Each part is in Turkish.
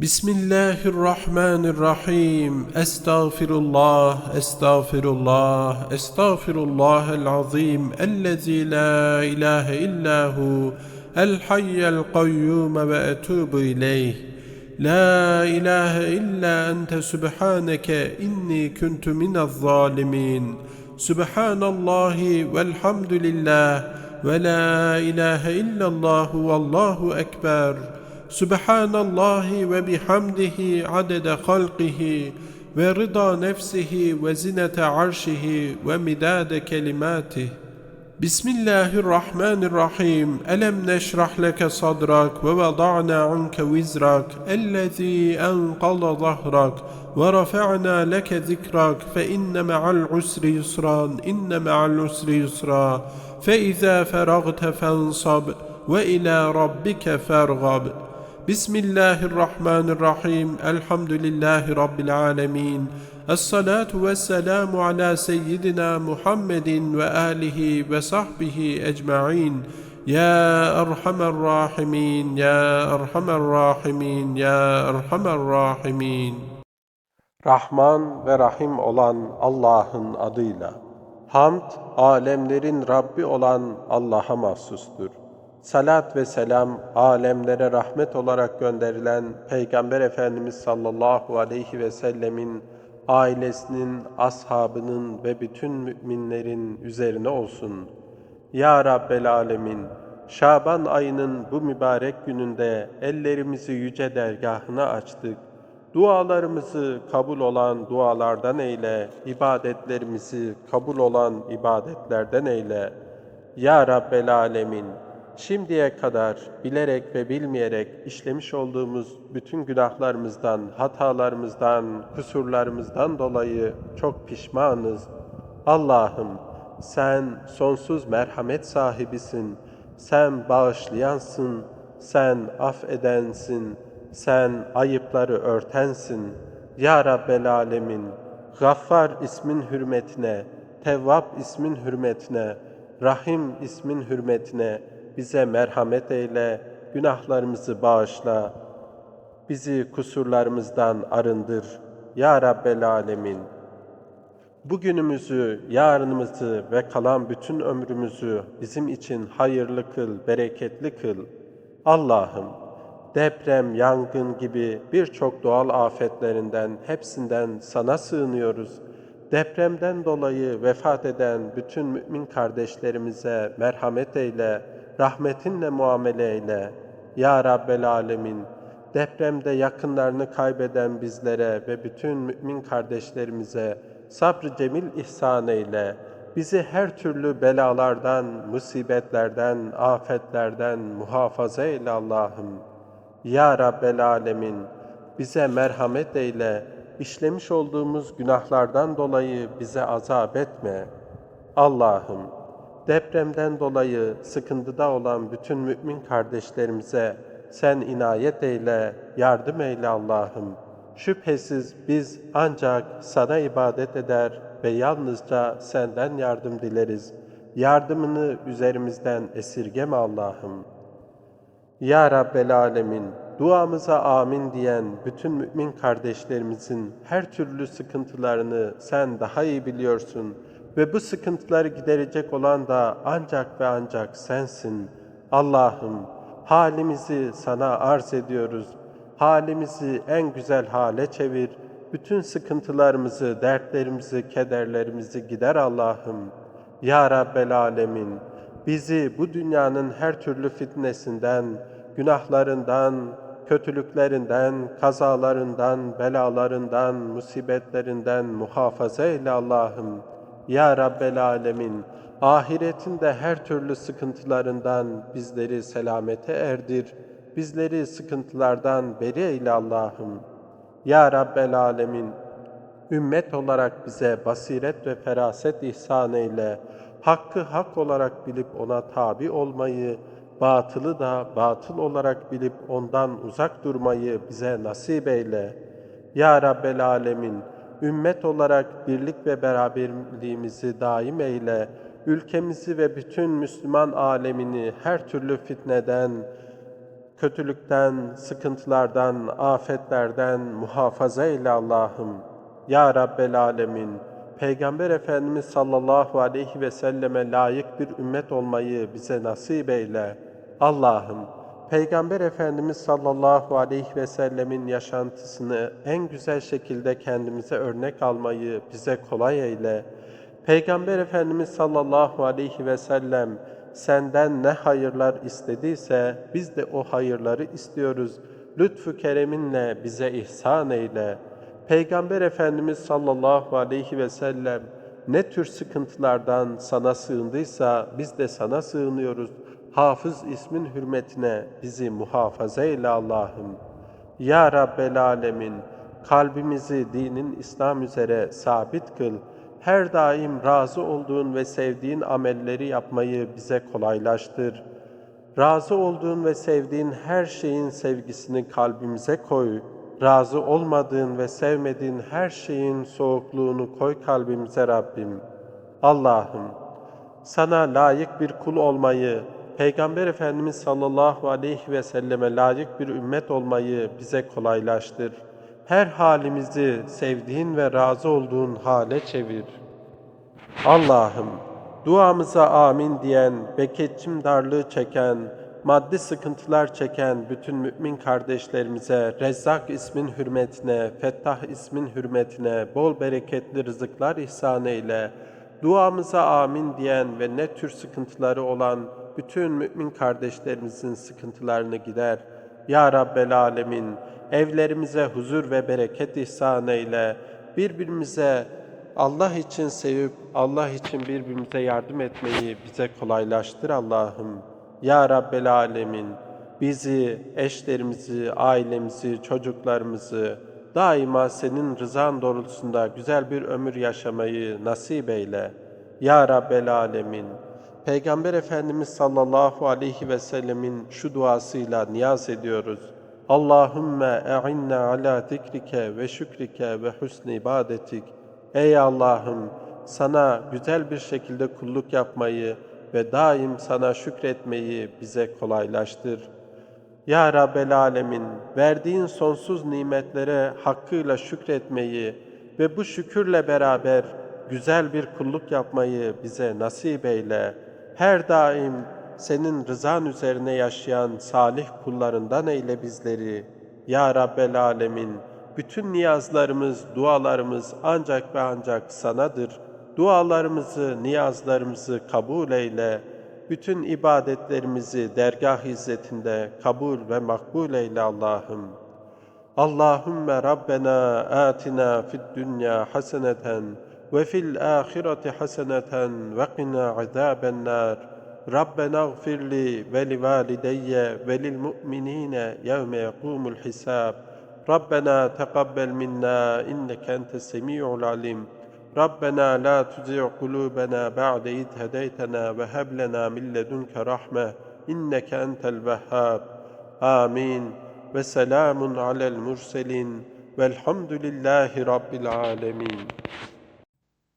بسم الله الرحمن الرحيم استغفر الله استغفر الله استغفر الله العظيم الذي لا اله الا هو الحي القيوم واتوب اليه لا اله الا انت سبحانك اني كنت من الظالمين سبحان الله والحمد لله ولا اله الا الله والله اكبر سبحان الله وبحمده عدد خلقه ورضا نفسه وزنة عرشه ومداد كلماته. بسم الله الرحمن الرحيم. ألم نشرح لك صدرك ووضعنا عنك وزرك الذي أنقض ظهرك ورفعنا لك ذكرك. فإن مع العسر يسرا إن مع العسر يسرا. فإذا فرغت فانصب وإلى ربك فارغب. Bismillahirrahmanirrahim. Elhamdülillahi Rabbil alemin. Esselatu vesselamu ala seyyidina Muhammedin ve alihi ve sahbihi ecma'in. Ya Erhamer Rahimin, Ya Erhamer Rahimin, Ya Erhamer Rahimin. Rahman ve Rahim olan Allah'ın adıyla. Hamd, alemlerin Rabbi olan Allah'a mahsustur. Salat ve selam, alemlere rahmet olarak gönderilen Peygamber Efendimiz sallallahu aleyhi ve sellemin, ailesinin, ashabının ve bütün müminlerin üzerine olsun. Ya Rabbel Alemin, Şaban ayının bu mübarek gününde ellerimizi yüce dergahına açtık. Dualarımızı kabul olan dualardan eyle, ibadetlerimizi kabul olan ibadetlerden eyle. Ya Rabbel Alemin, şimdiye kadar bilerek ve bilmeyerek işlemiş olduğumuz bütün günahlarımızdan, hatalarımızdan, kusurlarımızdan dolayı çok pişmanız. Allah'ım sen sonsuz merhamet sahibisin, sen bağışlayansın, sen affedensin, sen ayıpları örtensin. Ya Rabbel Alemin, Gaffar ismin hürmetine, Tevvab ismin hürmetine, Rahim ismin hürmetine bize merhamet eyle, günahlarımızı bağışla, bizi kusurlarımızdan arındır. Ya Rabbel Alemin, bugünümüzü, yarınımızı ve kalan bütün ömrümüzü bizim için hayırlı kıl, bereketli kıl. Allah'ım, deprem, yangın gibi birçok doğal afetlerinden hepsinden sana sığınıyoruz. Depremden dolayı vefat eden bütün mümin kardeşlerimize merhamet eyle, rahmetinle muamele eyle. Ya Rabbel Alemin, depremde yakınlarını kaybeden bizlere ve bütün mümin kardeşlerimize sabrı cemil ihsan eyle. Bizi her türlü belalardan, musibetlerden, afetlerden muhafaza eyle Allah'ım. Ya Rabbel Alemin, bize merhamet eyle, işlemiş olduğumuz günahlardan dolayı bize azap etme. Allah'ım, depremden dolayı sıkıntıda olan bütün mümin kardeşlerimize sen inayet eyle, yardım eyle Allah'ım. Şüphesiz biz ancak sana ibadet eder ve yalnızca senden yardım dileriz. Yardımını üzerimizden esirgeme Allah'ım. Ya Rabbel Alemin, duamıza amin diyen bütün mümin kardeşlerimizin her türlü sıkıntılarını sen daha iyi biliyorsun ve bu sıkıntıları giderecek olan da ancak ve ancak sensin. Allah'ım, halimizi sana arz ediyoruz. Halimizi en güzel hale çevir. Bütün sıkıntılarımızı, dertlerimizi, kederlerimizi gider Allah'ım. Ya Rabbel Alemin, bizi bu dünyanın her türlü fitnesinden, günahlarından, kötülüklerinden, kazalarından, belalarından, musibetlerinden muhafaza eyle Allah'ım. Ya Rabbel Alemin, ahiretinde her türlü sıkıntılarından bizleri selamete erdir. Bizleri sıkıntılardan beri eyle Allah'ım. Ya Rabbel Alemin, ümmet olarak bize basiret ve feraset ihsan eyle. Hakkı hak olarak bilip ona tabi olmayı, batılı da batıl olarak bilip ondan uzak durmayı bize nasip eyle. Ya Rabbel Alemin, ümmet olarak birlik ve beraberliğimizi daim eyle. Ülkemizi ve bütün Müslüman alemini her türlü fitneden, Kötülükten, sıkıntılardan, afetlerden muhafaza eyle Allah'ım. Ya Rabbel Alemin, Peygamber Efendimiz sallallahu aleyhi ve selleme layık bir ümmet olmayı bize nasip eyle. Allah'ım, Peygamber Efendimiz sallallahu aleyhi ve sellemin yaşantısını en güzel şekilde kendimize örnek almayı bize kolay eyle. Peygamber Efendimiz sallallahu aleyhi ve sellem senden ne hayırlar istediyse biz de o hayırları istiyoruz. Lütfu kereminle bize ihsan eyle. Peygamber Efendimiz sallallahu aleyhi ve sellem ne tür sıkıntılardan sana sığındıysa biz de sana sığınıyoruz. Hafız ismin hürmetine bizi muhafaza eyle Allah'ım. Ya Rabbel Alemin, kalbimizi dinin İslam üzere sabit kıl. Her daim razı olduğun ve sevdiğin amelleri yapmayı bize kolaylaştır. Razı olduğun ve sevdiğin her şeyin sevgisini kalbimize koy. Razı olmadığın ve sevmediğin her şeyin soğukluğunu koy kalbimize Rabbim. Allah'ım, sana layık bir kul olmayı, Peygamber Efendimiz sallallahu aleyhi ve selleme layık bir ümmet olmayı bize kolaylaştır. Her halimizi sevdiğin ve razı olduğun hale çevir. Allah'ım, duamıza amin diyen, beketçim darlığı çeken, maddi sıkıntılar çeken bütün mümin kardeşlerimize Rezzak ismin hürmetine, Fettah ismin hürmetine bol bereketli rızıklar ihsan eyle. Duamıza amin diyen ve ne tür sıkıntıları olan bütün mümin kardeşlerimizin sıkıntılarını gider. Ya Rabbel Alemin, evlerimize huzur ve bereket ihsan eyle. Birbirimize Allah için sevip Allah için birbirimize yardım etmeyi bize kolaylaştır Allah'ım. Ya Rabbel Alemin, bizi, eşlerimizi, ailemizi, çocuklarımızı daima senin rızan doğrultusunda güzel bir ömür yaşamayı nasip eyle. Ya Rabbel Alemin, Peygamber Efendimiz sallallahu aleyhi ve sellemin şu duasıyla niyaz ediyoruz. Allahümme e'inna ala zikrike ve şükrike ve husni ibadetik. Ey Allah'ım sana güzel bir şekilde kulluk yapmayı ve daim sana şükretmeyi bize kolaylaştır. Ya Rabbel Alemin, verdiğin sonsuz nimetlere hakkıyla şükretmeyi ve bu şükürle beraber güzel bir kulluk yapmayı bize nasip eyle. Her daim senin rızan üzerine yaşayan salih kullarından eyle bizleri. Ya Rabbel Alemin, bütün niyazlarımız, dualarımız ancak ve ancak sanadır. Dualarımızı, niyazlarımızı kabul eyle. Bütün ibadetlerimizi dergah izzetinde kabul ve makbul eyle Allah'ım. Allahümme Rabbena atina fid dünya haseneten qina azaben nar. Rabbena gfirli ve li valideyye ve lil mu'minine yevme yekumul hisab. ربنا تقبل منا إنك أنت السميع العليم. ربنا لا تزغ قلوبنا بعد إذ هديتنا وهب لنا من لدنك رحمة إنك أنت الوهاب. آمين. وسلام على المرسلين. والحمد لله رب العالمين.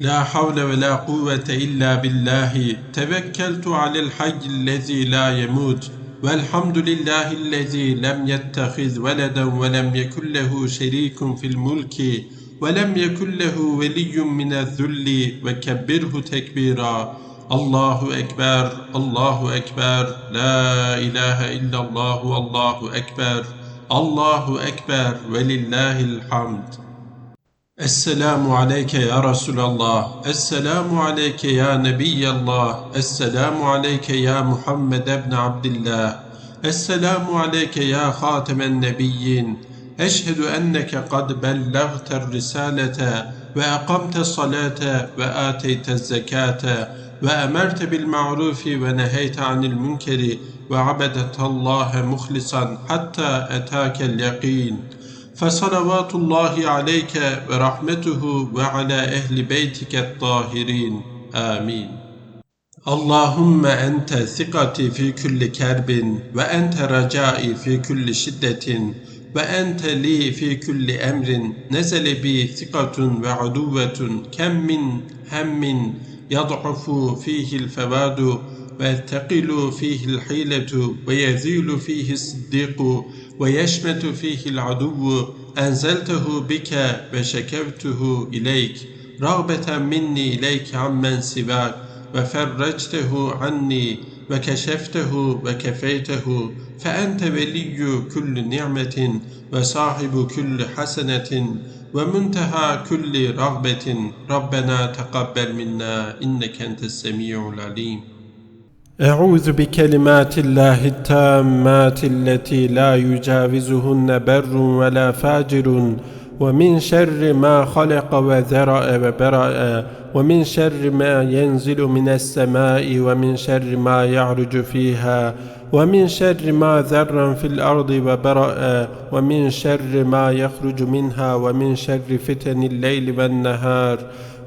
لا حول ولا قوة إلا بالله. توكلت على الحي الذي لا يموت والحمد لله الذي لم يتخذ ولدا ولم يكن له شريك في الملك ولم يكن له ولي من الذل. وكبره تكبيرا. الله أكبر الله أكبر. لا إله إلا الله والله أكبر. الله أكبر ولله الحمد. السلام عليك يا رسول الله. السلام عليك يا نبي الله. السلام عليك يا محمد بن عبد الله. السلام عليك يا خاتم النبيين. أشهد أنك قد بلغت الرسالة وأقمت الصلاة وآتيت الزكاة وأمرت بالمعروف ونهيت عن المنكر وعبدت الله مخلصا حتى أتاك اليقين. فصلوات الله عليك ورحمته وعلى أهل بيتك الطاهرين. آمين. اللهم أنت ثقتي في كل كرب وأنت رجائي في كل شدة وأنت لي في كل أمر. نزل بي ثقة وعدوة كم من هم يضعف فيه الفواد وتقل فيه الحيلة ويذيل فيه الصديق. ويشمت فيه العدو أنزلته بك وشكوته إليك. رغبة مني إليك عمن سواك وفرجته عني وكشفته وكفيته. فأنت ولي كل نعمة وصاحب كل حسنة ومنتهى كل رغبة. ربنا تقبل منا إنك أنت السميع العليم. أعوذ بكلمات الله التامات التي لا يجاوزهن بر ولا فاجر ومن شر ما خلق وذرأ وبرأ ومن شر ما ينزل من السماء ومن شر ما يعرج فيها ومن شر ما ذر في الأرض وبرأ ومن شر ما يخرج منها ومن شر فتن الليل والنهار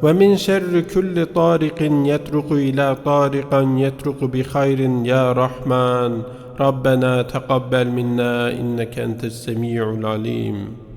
ومن شر كل طارق يطرق إلى طارقا يطرق بخير يا رحمن. ربنا تقبل منا إنك أنت السميع العليم.